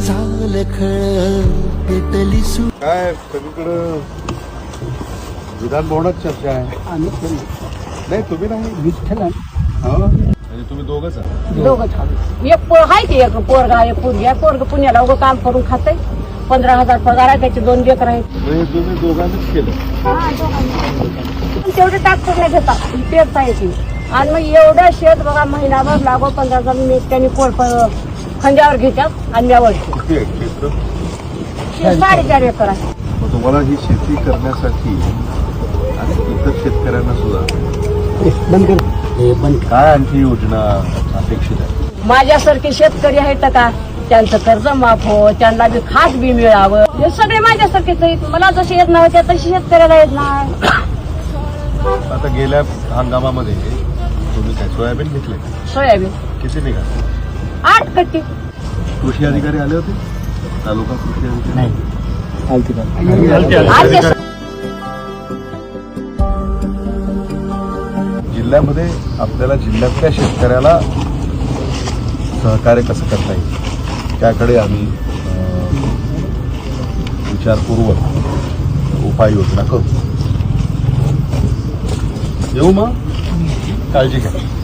झालं खळ पेटली सु काय सगळीकडं विधान भवनात चर्चा आहे. आम्ही. नाही तुम्ही नाही. विठ्ठल. हो. म्हणजे तुम्ही दोघंच आहात. दोघंच आम्ही. एक पोर आहे की एक पोरगा एक पोरगी. आहे पोरग पुण्याला उगं काम करून खाते पंधरा हजार पगार आहे त्याचे दोन लेकर आहेत. म्हणजे तुम्ही दोघांनीच केलं. तेवढे टाकतो नाही घेतात पेरता येते. आणि मग एवढं शेत बघा महिनाभर लागो पंधरा हजार मी त्यांनी पोर प- खांद्यावर घेतात आणि म्यावळते किती आहे क्षेत्र? शेत साडेचार एकर आहे. मग तुम्हाला ही शेती करण्यासाठी आणि इतर शेतकऱ्यांना सुद्धा हे बंद कर. हे बंद कर. काय आणखी योजना अपेक्षित आहे? माझ्यासारखे शेतकरी आहेत का त्यांचं कर्ज माफ हो त्यांना बी खात बी मिळावं. हे सगळे माझ्यासारखेच आहेत. मला जसे येत नाही त्या तशी शेतकऱ्याला येत नाही. आता गेल्या हंगामामध्ये तुम्ही काय सोयाबीन घेतले सोयाबीन. किती निघाले आठ कट्टी. कृषी अधिकारी आले होते? तालुका कृषी अधिकारी? नाही. आलती जिल्ह्यामध्ये आपल्याला जिल्ह्यातल्या शेतकऱ्याला सहकार्य कसं करता येईल? त्याकडे आम्ही विचारपूर्वक उपाययोजना करू. येऊ मग? काळजी घ्या.